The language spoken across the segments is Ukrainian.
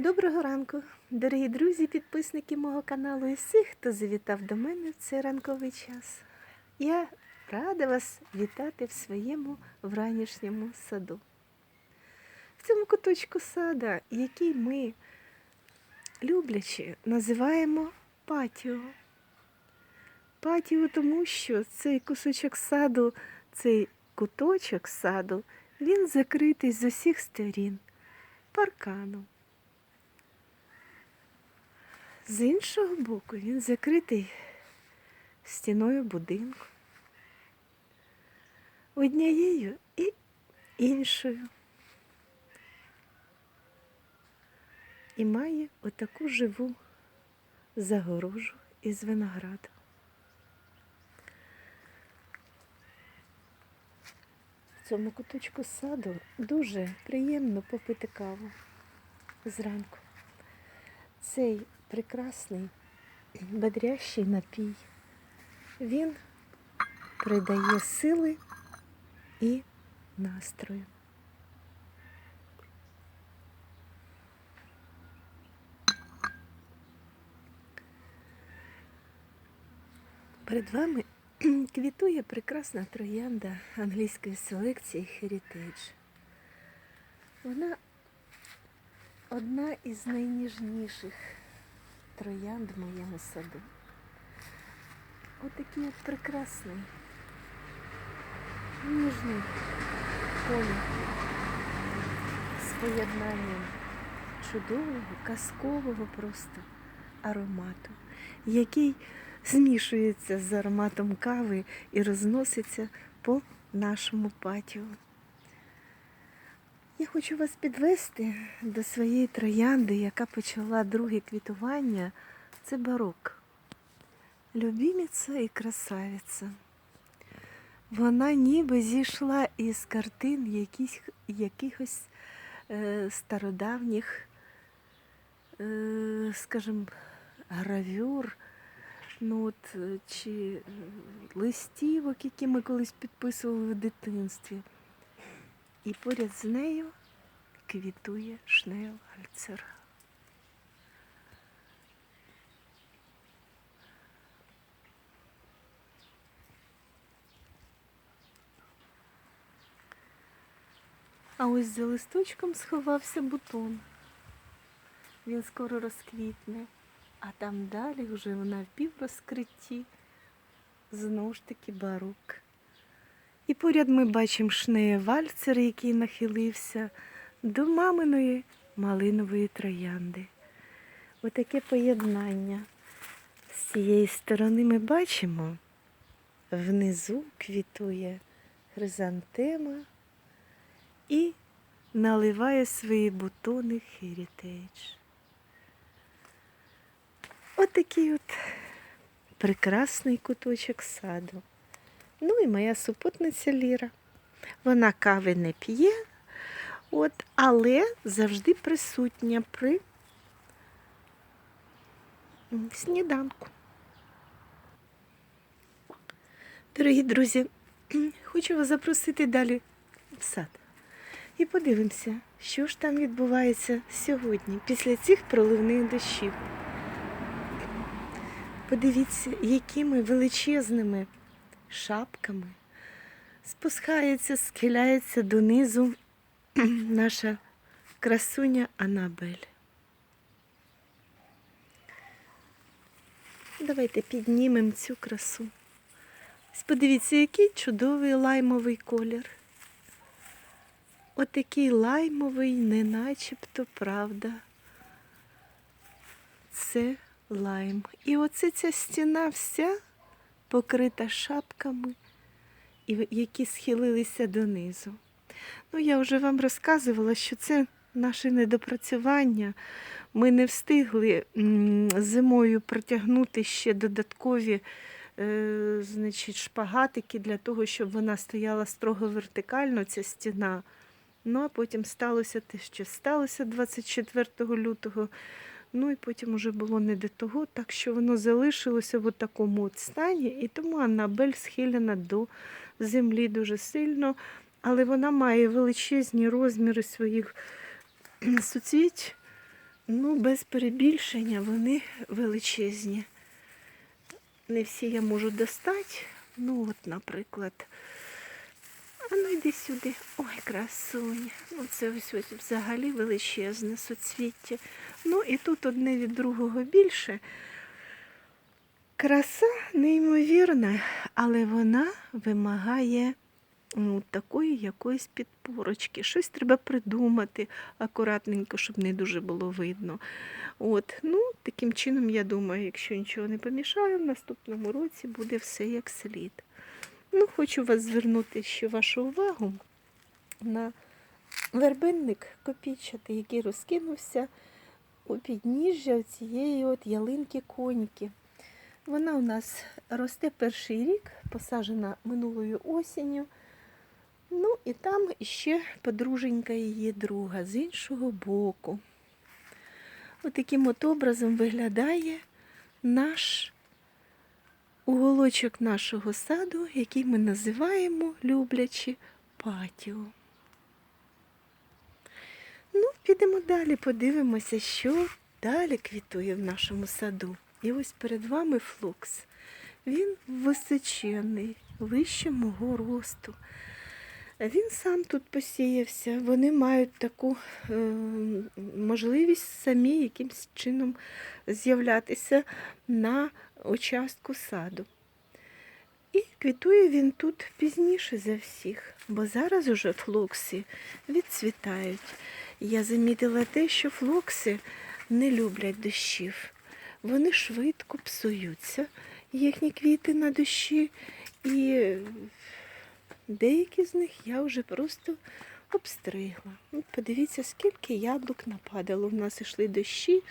Доброго ранку, дорогі друзі, підписники мого каналу і всіх, хто завітав до мене в цей ранковий час. Я рада вас вітати в своєму вранішньому саду. В цьому куточку сада, який ми люблячи називаємо патіо. Патіо тому, що цей кусочок саду, цей куточок саду, він закритий з усіх сторін парканом. З іншого боку він закритий стіною будинку. Однією і іншою. І має отаку живу загорожу із винограду. В цьому куточку саду дуже приємно попити каву зранку. Цей прекрасний бодрящий напій. Він придає сили і настрою. Перед вами квітує прекрасна троянда англійської селекції Heritage. Вона одна із найніжніших троянд в моєму саду. Отакий от прекрасний, ніжний колір з поєднанням чудового, казкового просто аромату, який змішується з ароматом кави і розноситься по нашому патіо. Я хочу вас підвести до своєї троянди, яка почала друге квітування. Це барок. Любіміця і красавиця. Вона ніби зійшла із картин яких, якихось е, стародавніх, е, скажімо, гравюр, ну от, е, чи листівок, які ми колись підписували в дитинстві. І поряд з нею квітує шнейльцер. А ось за листочком сховався бутон. Він скоро розквітне, а там далі вже вона в піврозкритті. Знову ж таки барок. І поряд ми бачимо шнея вальцер, який нахилився до маминої малинової троянди. Отаке поєднання. З цієї сторони ми бачимо, внизу квітує хризантема і наливає свої бутони Heritage. Отакий от прекрасний куточок саду. Ну і моя супутниця Ліра. Вона кави не п'є, от, але завжди присутня при сніданку. Дорогі друзі, хочу вас запросити далі в сад. І подивимося, що ж там відбувається сьогодні, після цих проливних дощів. Подивіться, якими величезними шапками спускається, схиляється донизу наша красуня Анабель. Давайте піднімемо цю красу. Ось Подивіться, який чудовий лаймовий колір. Отакий лаймовий, не начебто правда. Це лайм. І оце ця стіна вся покрита шапками, які схилилися донизу. Ну, я вже вам розказувала, що це наше недопрацювання. Ми не встигли зимою протягнути ще додаткові е, значить, шпагатики для того, щоб вона стояла строго вертикально, ця стіна. Ну, а потім сталося те, що сталося 24 лютого. Ну і потім уже було не до того, так що воно залишилося в такому от стані, і тому Аннабель схилена до землі дуже сильно, але вона має величезні розміри своїх суцвіть. Ну, без перебільшення вони величезні. Не всі я можу достати. Ну, от, наприклад. А ну йди сюди. Ой, красуня. Ну, це ось ось взагалі величезне соцвіття. Ну і тут одне від другого більше. Краса неймовірна, але вона вимагає ну, такої якоїсь підпорочки. Щось треба придумати акуратненько, щоб не дуже було видно. От, ну, таким чином, я думаю, якщо нічого не помішаю, в наступному році буде все як слід. Ну, хочу вас звернути ще вашу увагу на вербенник копійчатий, який розкинувся у підніжжя цієї от ялинки коніки. Вона у нас росте перший рік, посаджена минулою осінню. Ну і там ще подруженька її друга з іншого боку. Отаким от образом виглядає наш уголочок нашого саду, який ми називаємо люблячи патіо. Ну, підемо далі, подивимося, що далі квітує в нашому саду. І ось перед вами флокс. Він височений, вище мого росту. Він сам тут посіявся. Вони мають таку е, можливість самі якимось чином з'являтися на участку саду. І квітує він тут пізніше за всіх, бо зараз уже флокси відцвітають. Я замітила те, що флокси не люблять дощів. Вони швидко псуються, їхні квіти на дощі, і деякі з них я вже просто обстригла. От подивіться, скільки яблук нападало. У нас йшли дощі,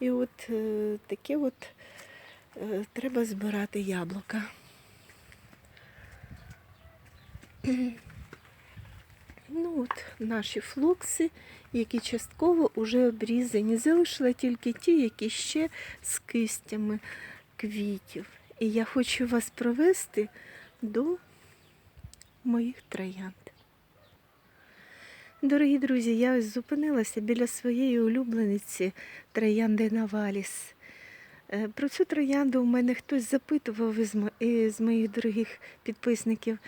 і от е, таке от е, треба збирати яблука. Ну от наші флокси, які частково вже обрізані. Залишила тільки ті, які ще з кистями квітів. І я хочу вас провести до моїх троянд. Дорогі друзі, я ось зупинилася біля своєї улюблениці троянди Наваліс. Е, Про цю троянду у мене хтось запитував із мо- із моїх дорогих підписників.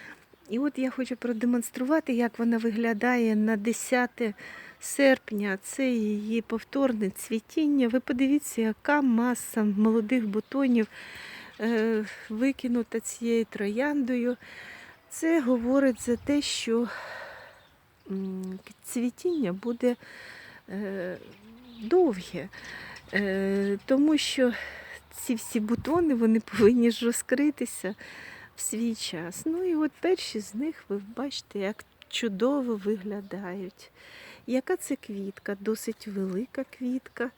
І от я хочу продемонструвати, як вона виглядає на 10 серпня. Це її повторне цвітіння. Ви подивіться, яка маса молодих бутонів е, викинута цією трояндою. Це говорить за те, що цвітіння буде е, довге, е, тому що ці всі бутони вони повинні ж розкритися в свій час. Ну і от перші з них ви бачите, як чудово виглядають. Яка це квітка? Досить велика квітка.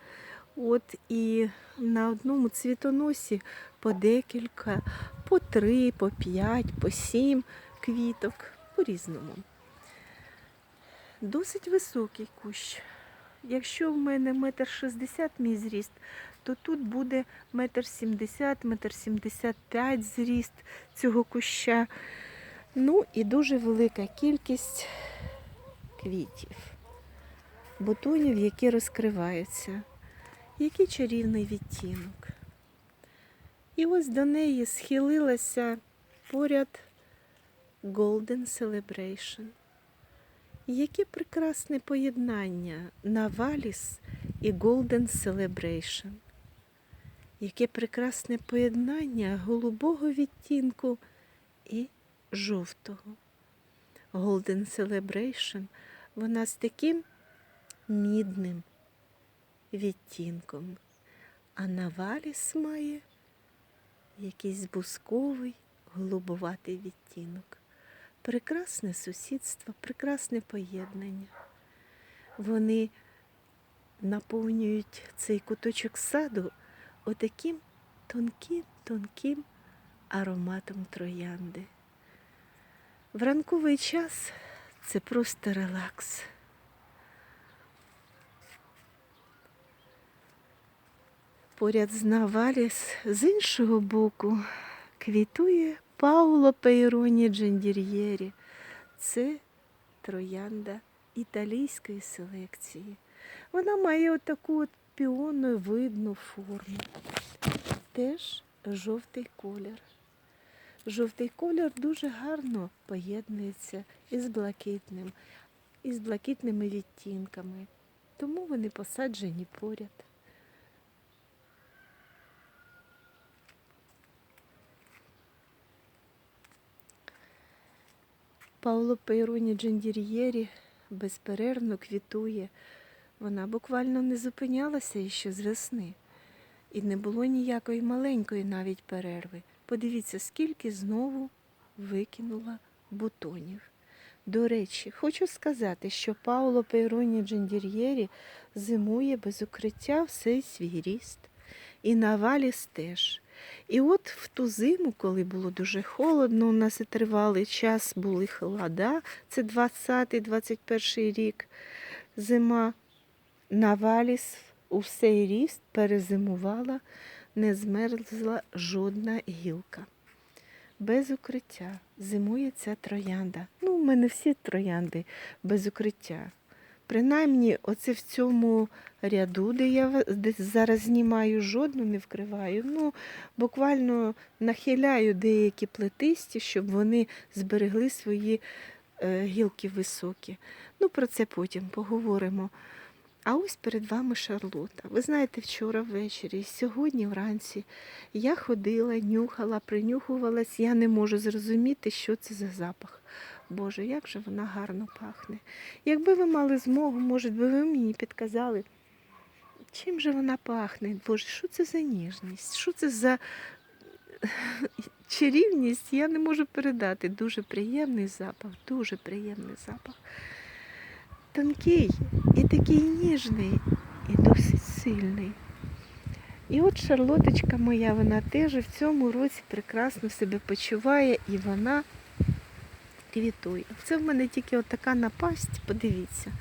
От і на одному цвітоносі по декілька, по три, по п'ять, по сім квіток по-різному. Досить високий кущ. Якщо в мене метр шістдесят мій зріст, то тут буде метр сімдесят, метр сімдесят п'ять зріст цього куща. Ну і дуже велика кількість квітів, бутонів, які розкриваються. Який чарівний відтінок. І ось до неї схилилася поряд Golden Celebration. Яке прекрасне поєднання Наваліс і Golden Celebration. Яке прекрасне поєднання голубого відтінку і жовтого. Golden Celebration вона з таким мідним відтінком, а Наваліс має якийсь бусковий голубоватий відтінок. Прекрасне сусідство, прекрасне поєднання. Вони наповнюють цей куточок саду отаким тонким, тонким ароматом троянди. В ранковий час це просто релакс. Поряд з Наваліс з іншого боку квітує Пауло Пейроні Джендір'єрі. Це троянда італійської селекції. Вона має отаку от скорпіоновидну форму. Теж жовтий колір. Жовтий колір дуже гарно поєднується із блакитним, із блакитними відтінками. Тому вони посаджені поряд. Пауло Пейроні Джендір'єрі безперервно квітує. Вона буквально не зупинялася іще з весни. І не було ніякої маленької навіть перерви. Подивіться, скільки знову викинула бутонів. До речі, хочу сказати, що Пауло Пейроні Джендір'єрі зимує без укриття всей свій ріст. І на валіс теж. І от в ту зиму, коли було дуже холодно, у нас і тривалий час були холода, це 20-21 рік, зима, на валіс у всей ріст перезимувала, не змерзла жодна гілка. Без укриття зимує ця троянда. Ну, у мене всі троянди без укриття. Принаймні, оце в цьому ряду, де я зараз знімаю, жодну не вкриваю. Ну, буквально нахиляю деякі плетисті, щоб вони зберегли свої е, гілки високі. Ну, про це потім поговоримо. А ось перед вами Шарлота. Ви знаєте, вчора ввечері, сьогодні вранці я ходила, нюхала, принюхувалась, я не можу зрозуміти, що це за запах. Боже, як же вона гарно пахне. Якби ви мали змогу, може би ви мені підказали, чим же вона пахне? Боже, що це за ніжність? Що це за чарівність? Я не можу передати. Дуже приємний запах, дуже приємний запах. Тонкий і такий ніжний, і досить сильний. І от Шарлоточка моя, вона теж в цьому році прекрасно себе почуває і вона квітує. Це в мене тільки от така напасть, подивіться.